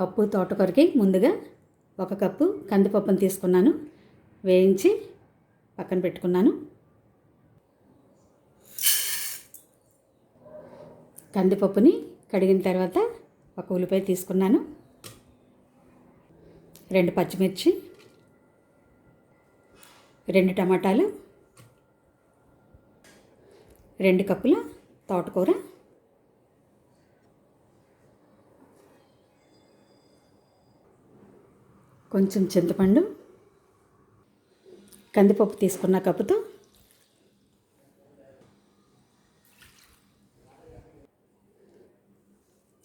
పప్పు తోటకూరకి ముందుగా ఒక కప్పు కందిపప్పును తీసుకున్నాను. వేయించి పక్కన పెట్టుకున్నాను. కందిపప్పుని కడిగిన తర్వాత ఒక ఉల్లిపాయ తీసుకున్నాను. రెండు పచ్చిమిర్చి రెండు టమాటాలు రెండు కప్పుల తోటకూర కొంచెం చింతపండు కందిపప్పు తీసుకున్న కప్పుతో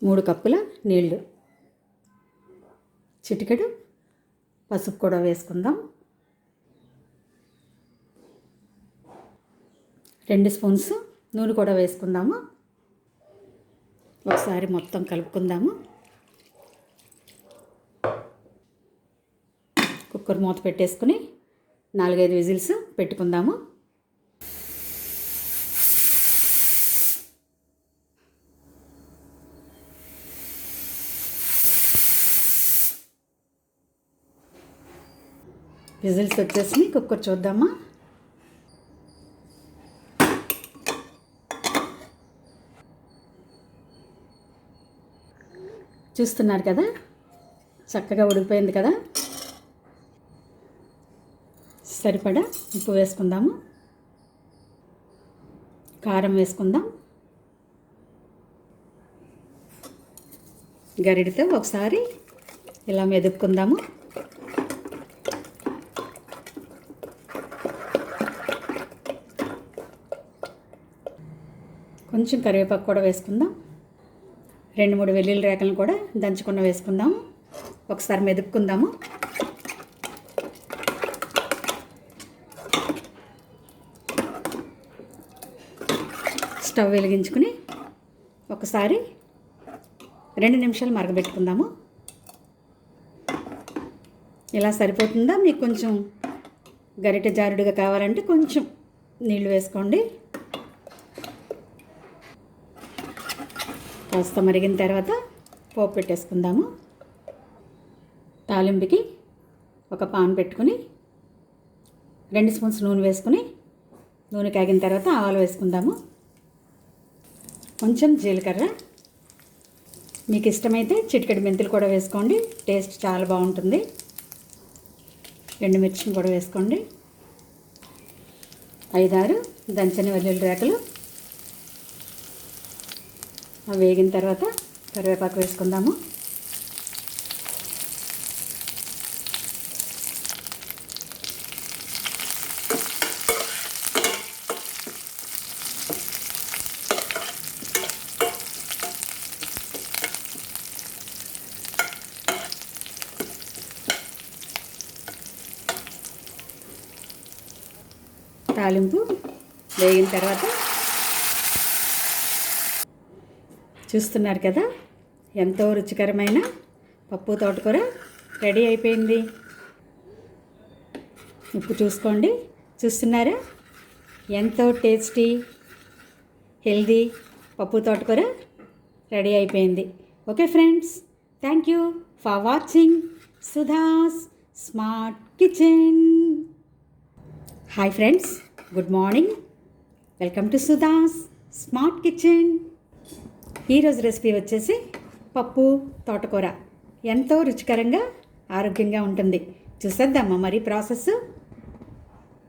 మూడు కప్పుల నీళ్ళు చిటికెడు పసుపు కూడా వేసుకుందాం. రెండు స్పూన్స్ నూనె కూడా వేసుకుందాము. ఒకసారి మొత్తం కలుపుకుందాము. కుక్కర్ మూత పెట్టేసుకుని నాలుగైదు విజిల్స్ పెట్టుకుందాము. విజిల్స్ వచ్చేసి కుక్కర్ చూద్దామా? చూస్తున్నారు కదా? చక్కగా ఉడికిపోయింది కదా? సరిపడా ఉప్పు వేసుకుందాము. కారం వేసుకుందాం. గరిడితో ఒకసారి ఇలా మెదుపుకుందాము. కొంచెం కరివేపాకు కూడా వేసుకుందాం. రెండు మూడు వెల్లుల్లి రేఖలను కూడా దంచుకున్న వేసుకుందాము. ఒకసారి మెదుపుకుందాము. స్టవ్ వెలిగించుకుని ఒకసారి రెండు నిమిషాలు మరగబెట్టుకుందాము. ఇలా సరిపోతుందా? మీకు కొంచెం గరిటె జారుడుగా కావాలంటే కొంచెం నీళ్ళు వేసుకోండి. కాస్త మరిగిన తర్వాత పోపు పెట్టేసుకుందాము. తాలింపుకి ఒక పాన్ పెట్టుకుని రెండు స్పూన్స్ నూనె వేసుకుని నూనె కాగిన తర్వాత ఆవాలు వేసుకుందాము. కొంచెం జీలకర్ర. మీకు ఇష్టమైతే చిటికెడు మెంతులు కూడా వేసుకోండి. టేస్ట్ చాలా బాగుంటుంది. ఎండుమిర్చిని కూడా వేసుకోండి. ఐదారు దంచని వెల్లుల్లి రేకలు. వేగిన తర్వాత కరివేపాకు వేసుకుందాము. తాలింపు వేగిన తర్వాత చూస్తున్నారు కదా ఎంతో రుచికరమైన పప్పు తోటకూర రెడీ అయిపోయింది. ఉప్పు చూసుకోండి చూస్తున్నారా? ఎంతో టేస్టీ హెల్దీ పప్పు తోటకూర రెడీ అయిపోయింది. Okay friends thank you for watching Sudha's smart kitchen. Hi friends good morning welcome to Sudha's smart kitchen ఈరోజు రెసిపీ వచ్చేసి పప్పు తోటకూర. ఎంతో రుచికరంగా ఆరోగ్యంగా ఉంటుంది. చూసేద్దామా మరి ప్రాసెస్